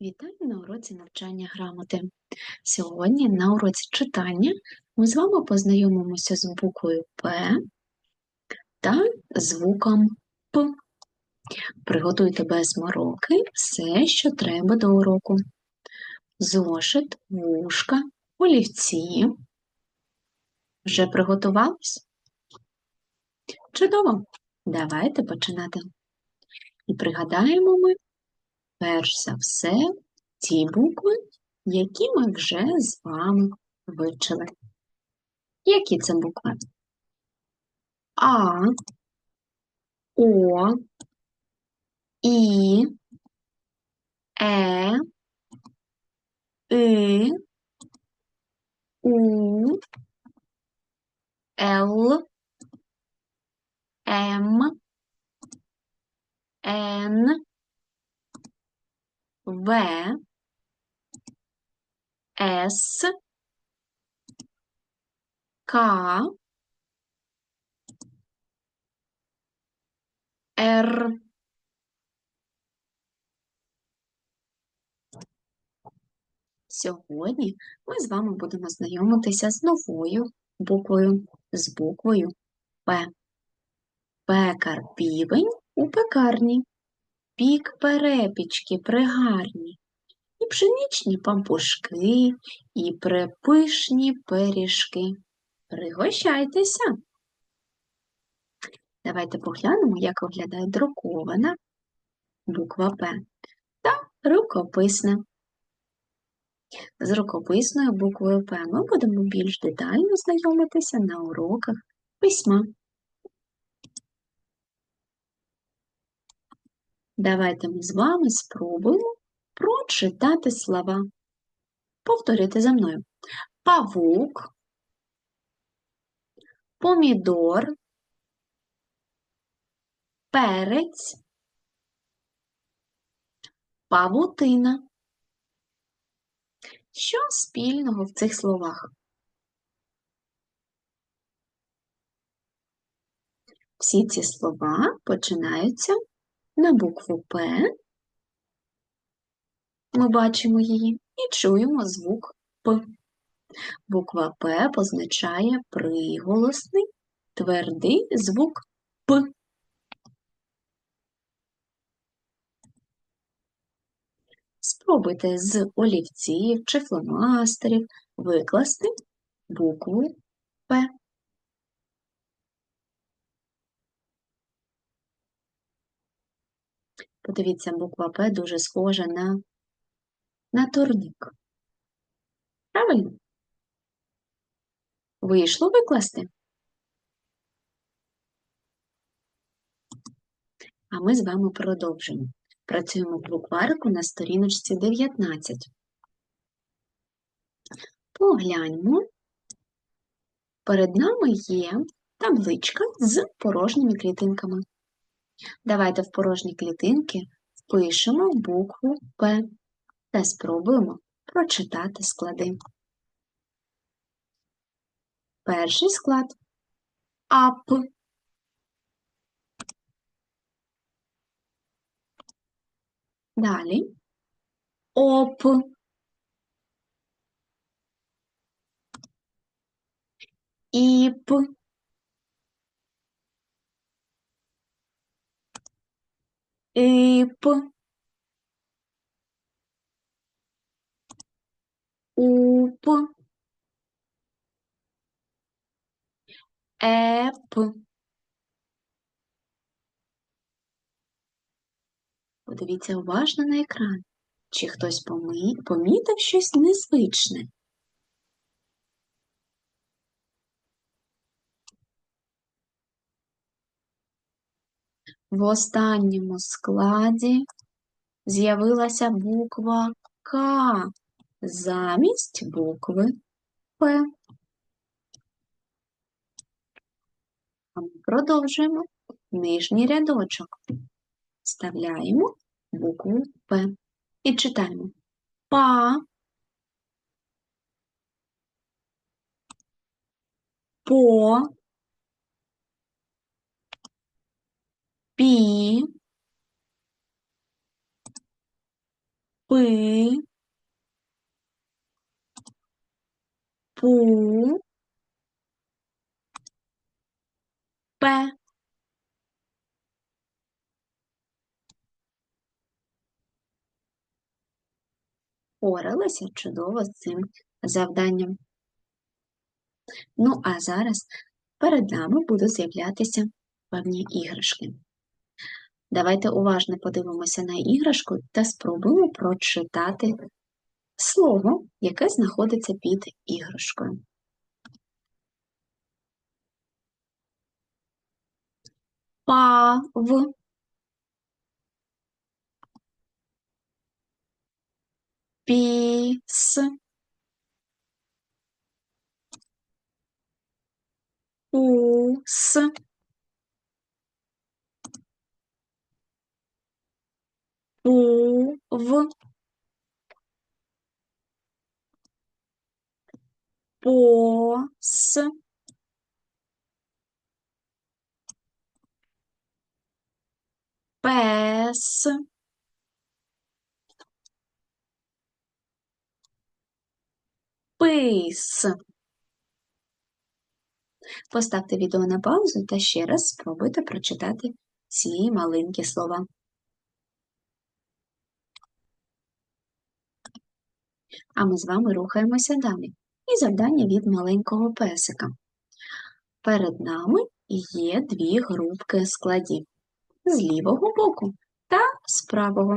Вітаю на уроці навчання грамоти. Сьогодні на уроці читання ми з вами познайомимося з буквою П та звуком П. Приготуйте без мороки все, що треба до уроку. Зошит, вушка, олівці. Вже приготувались? Чудово! Давайте починати. І пригадаємо ми перш за все ті букви, які ми вже з вами вивчили. Які це букви? А, О, І, Е, И, У, Л, М, Н, В, С, К, Р. Сьогодні ми з вами будемо знайомитися з новою буквою, з буквою П. Пекар півень у пекарні, пік перепічки пригарні, і пшеничні пампушки, і препишні пиріжки. Пригощайтеся! Давайте поглянемо, як виглядає друкована буква П та рукописна. З рукописною буквою П ми будемо більш детально знайомитися на уроках письма. Давайте ми з вами спробуємо прочитати слова. Повторюйте за мною. Павук, помідор, перець, павутина. Що спільного в цих словах? Всі ці слова починаються на букву П. Ми бачимо її і чуємо звук П. Буква П позначає приголосний твердий звук П. Спробуйте з олівців чи фломастерів викласти букву П. Подивіться, буква П дуже схожа на, на турнік. Правильно? Вийшло викласти? А ми з вами продовжимо. Працюємо в букварику на сторіночці 19. Погляньмо. Перед нами є табличка з порожніми клітинками. Давайте в порожні клітинки впишемо букву П та спробуємо прочитати склади. Перший склад АП. Далі ОП. ІП. ИП. УП. ЕП. Подивіться уважно на екран. Чи хтось помітив щось незвичне? В останньому складі з'явилася буква К замість букви П. Ми продовжуємо нижній рядочок. Вставляємо букву П і читаємо па, по, пі, пи, пу, пе. Поралися чудово з цим завданням. Ну, а зараз перед нами будуть з'являтися певні іграшки. Давайте уважно подивимося на іграшку та спробуємо прочитати слово, яке знаходиться під іграшкою. Пав. Піс. Ус. Ув. Пос. Пес. Пис. Поставте відео на паузу та ще раз спробуйте прочитати ці маленькі слова. А ми з вами рухаємося далі. І завдання від маленького песика. Перед нами є дві групки складів з лівого боку та з правого.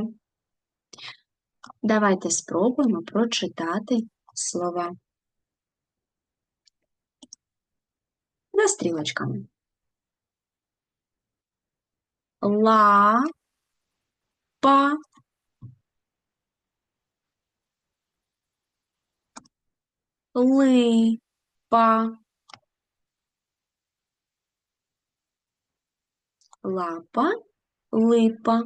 Давайте спробуємо прочитати слова за стрілочками. Ла, па, липа, лапа, липа.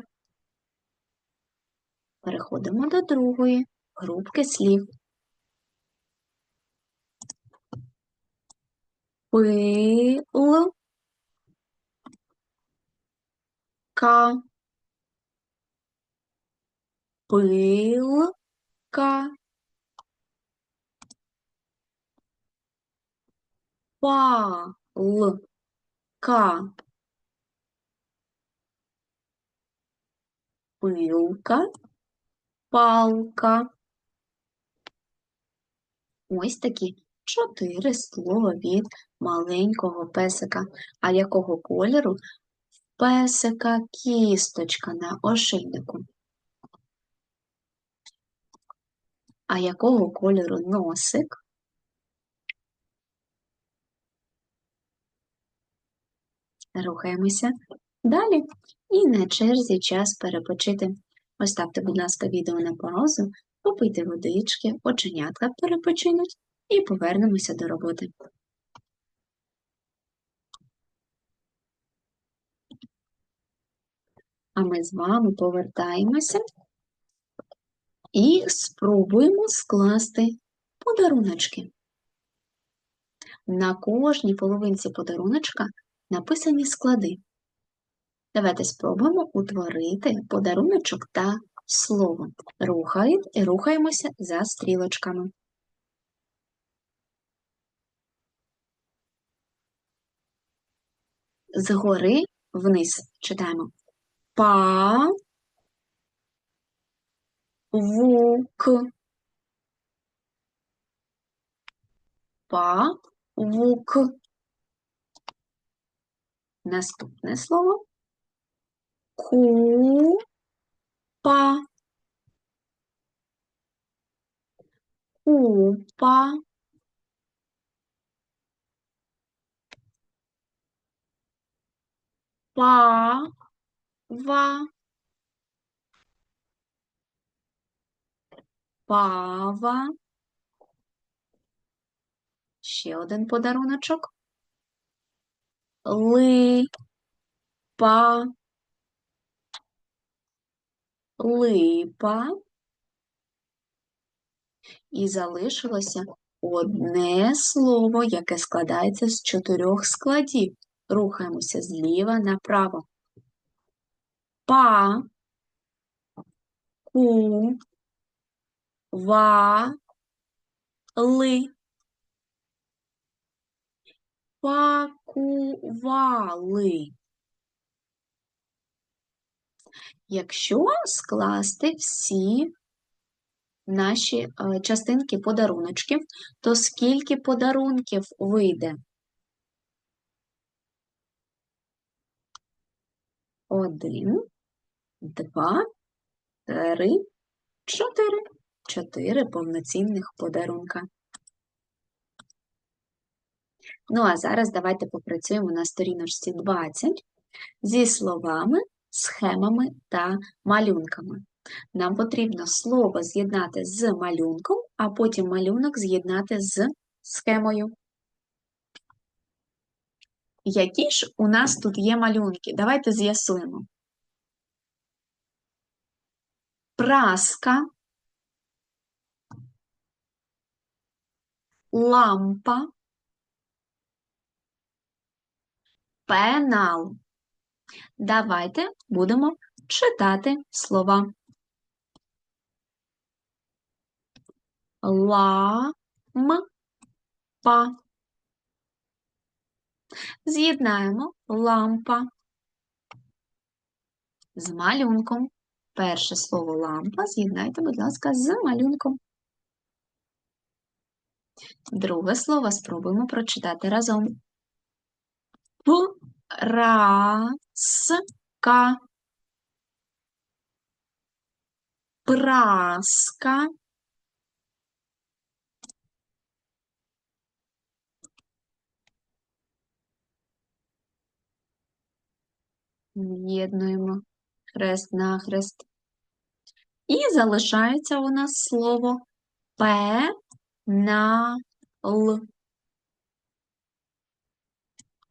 Переходимо до другої групки слів. Пил, ка, пилка, палка, пилка, палка. Ось такі чотири слова від маленького песика. А якого кольору песика кісточка на ошейнику? А якого кольору носик? Рухаємося далі. І на черзі час перепочити. Ось ставте, будь ласка, відео на паузу, попийте водички, оченятка перепочинуть і повернемося до роботи. А ми з вами повертаємося і спробуємо скласти подаруночки. На кожній половинці подаруночка написані склади. Давайте спробуємо утворити подаруночок та слово. Рухаємо і Рухаємося за стрілочками. Згори вниз читаємо па, вук, па, вук. Наступне слово купа. купа, Пава. пава. Ще один подаруночок. Липа, липа. І залишилося одне слово, яке складається з чотирьох складів. Рухаємося зліва направо. Па, ку, ва, ли. Пакували. Якщо скласти всі наші е, частинки подаруночків, то скільки подарунків вийде? Один, два, три, чотири. Чотири повноцінних подарунка. Ну, а зараз давайте попрацюємо на сторіночці 20 зі словами, схемами та малюнками. Нам потрібно слово з'єднати з малюнком, а потім малюнок з'єднати з схемою. Які ж у нас тут є малюнки? Давайте з'ясуємо. Праска, лампа, пенал. Давайте будемо читати слова. Ла-м-па. З'єднаємо лампа з малюнком. Перше слово лампа з'єднайте, будь ласка, з малюнком. Друге слово спробуємо прочитати разом. Праска. Праска. З'єднуємо хрест на хрест. І залишається у нас слово пенал.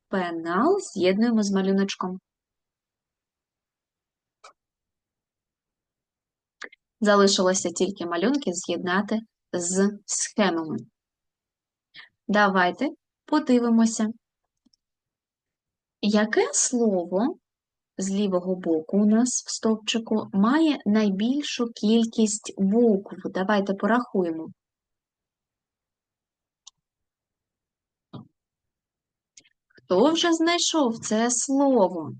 Пенал з'єднуємо з малюночком. Залишилося тільки малюнки з'єднати з схемами. Давайте подивимося, яке слово з лівого боку у нас в стовпчику має найбільшу кількість букв. Давайте порахуємо. Хто вже знайшов це слово?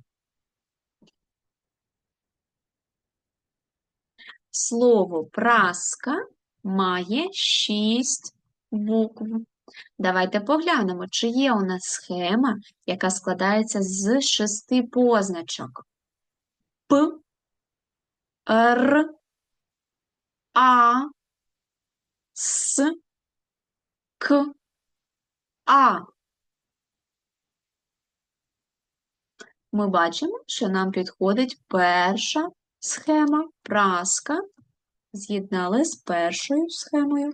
Слово праска має шість букв. Давайте поглянемо, чи є у нас схема, яка складається з шести позначок. П, Р, А, С, К, А. Ми бачимо, що нам підходить перша схема праска. З'єднали з першою схемою.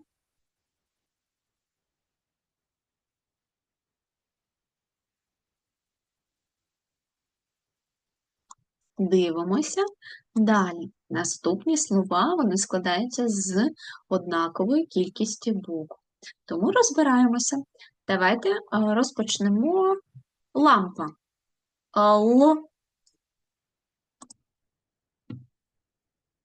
Дивимося далі. Наступні слова вони складаються з однаковою кількістю букв. Тому розбираємося. Давайте розпочнемо лампа. Л.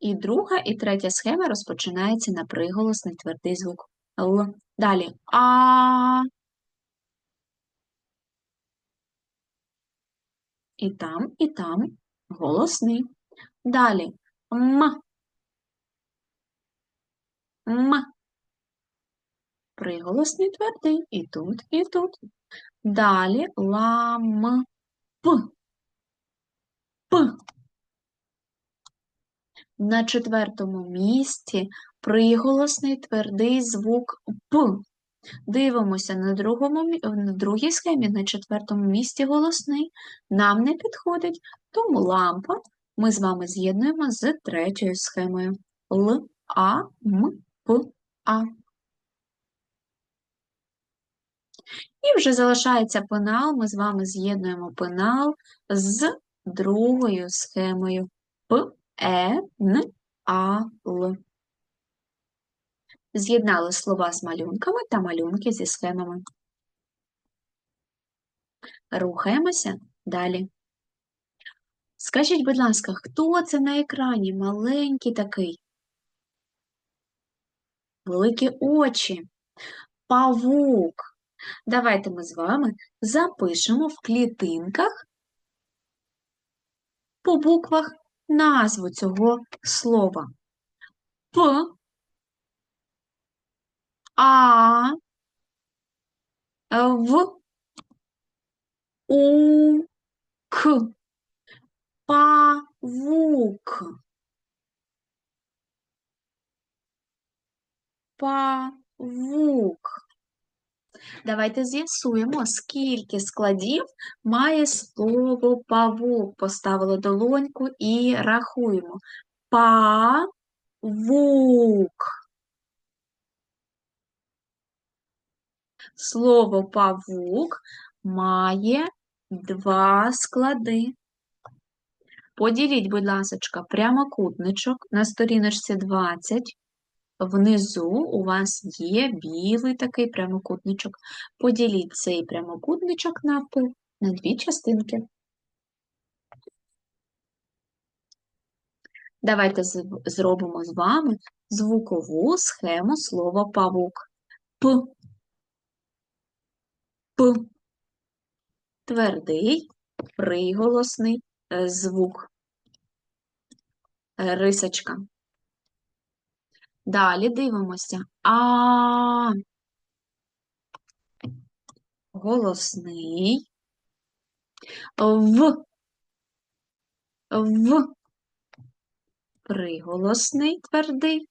І друга і третя схема розпочинається на приголосний твердий звук Л. Далі А. І там, і там голосний. Далі М. М. Приголосний твердий і тут, і тут. Далі лам П. На четвертому місці приголосний твердий звук П. Дивимося на другому, на другій схемі, на четвертому місці голосний. Нам не підходить, тому лампа ми з вами з'єднуємо з третьою схемою. Л, А, М, П, А. І вже залишається пенал, ми з вами з'єднуємо пенал з другою схемою П, Е, Н, А, Л. З'єднали слова з малюнками та малюнки зі схемами. Рухаємося далі. Скажіть, будь ласка, хто це на екрані? Маленький такий? великі очі. Павук. Давайте ми з вами запишемо в клітинках по буквах назву цього слова. П, А, В, У, К. Павук. Павук. Давайте з'ясуємо, скільки складів має слово павук. Поставили долоньку і рахуємо. Павук. Слово павук має два склади. Поділіть, будь ласка, прямокутничок на сторіночці 20. Внизу у вас є білий такий прямокутничок. Поділіть цей прямокутничок навпіл на дві частинки. Давайте зробимо з вами звукову схему слова павук. П. П. Твердий, приголосний е, звук. Е, рисочка. Далі дивимося. А. Голосний. В. В. Приголосний твердий.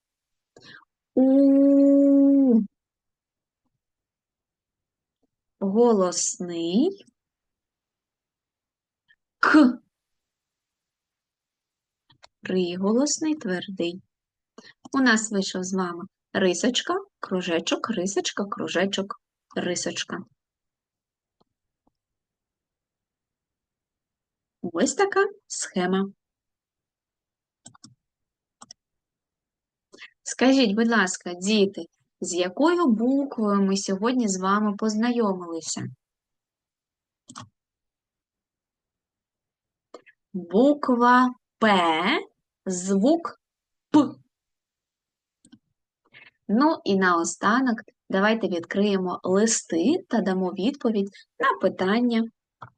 У. Голосний. К. Приголосний твердий. У нас вийшов з вами рисочка, кружечок, рисочка, кружечок, рисочка. Ось така схема. Скажіть, будь ласка, діти, з якою буквою ми сьогодні з вами познайомилися? Буква П, звук П. Ну і наостанок давайте відкриємо листи та дамо відповідь на питання,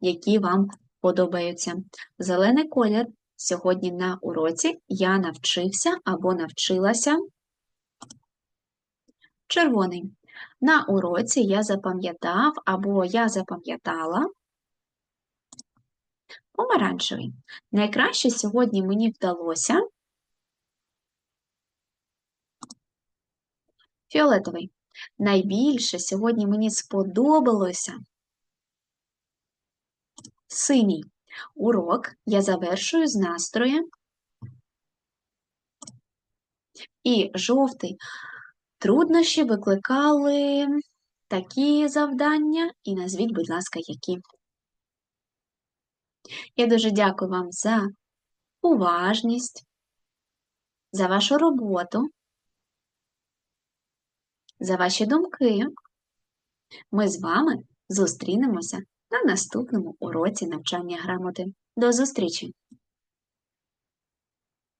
які вам подобаються. Зелений колір. Сьогодні на уроці я навчився або навчилася. Червоний. На уроці я запам'ятав або я запам'ятала. Помаранчевий. Найкраще сьогодні мені вдалося Фіолетовий. Найбільше сьогодні мені сподобалося синій. Урок я завершую з настроєм. І жовтий. Труднощі викликали такі завдання, і назвіть, будь ласка, які. Я дуже дякую вам за уважність, за вашу роботу за ваші думки. Ми з вами зустрінемося на наступному уроці навчання грамоти. До зустрічі!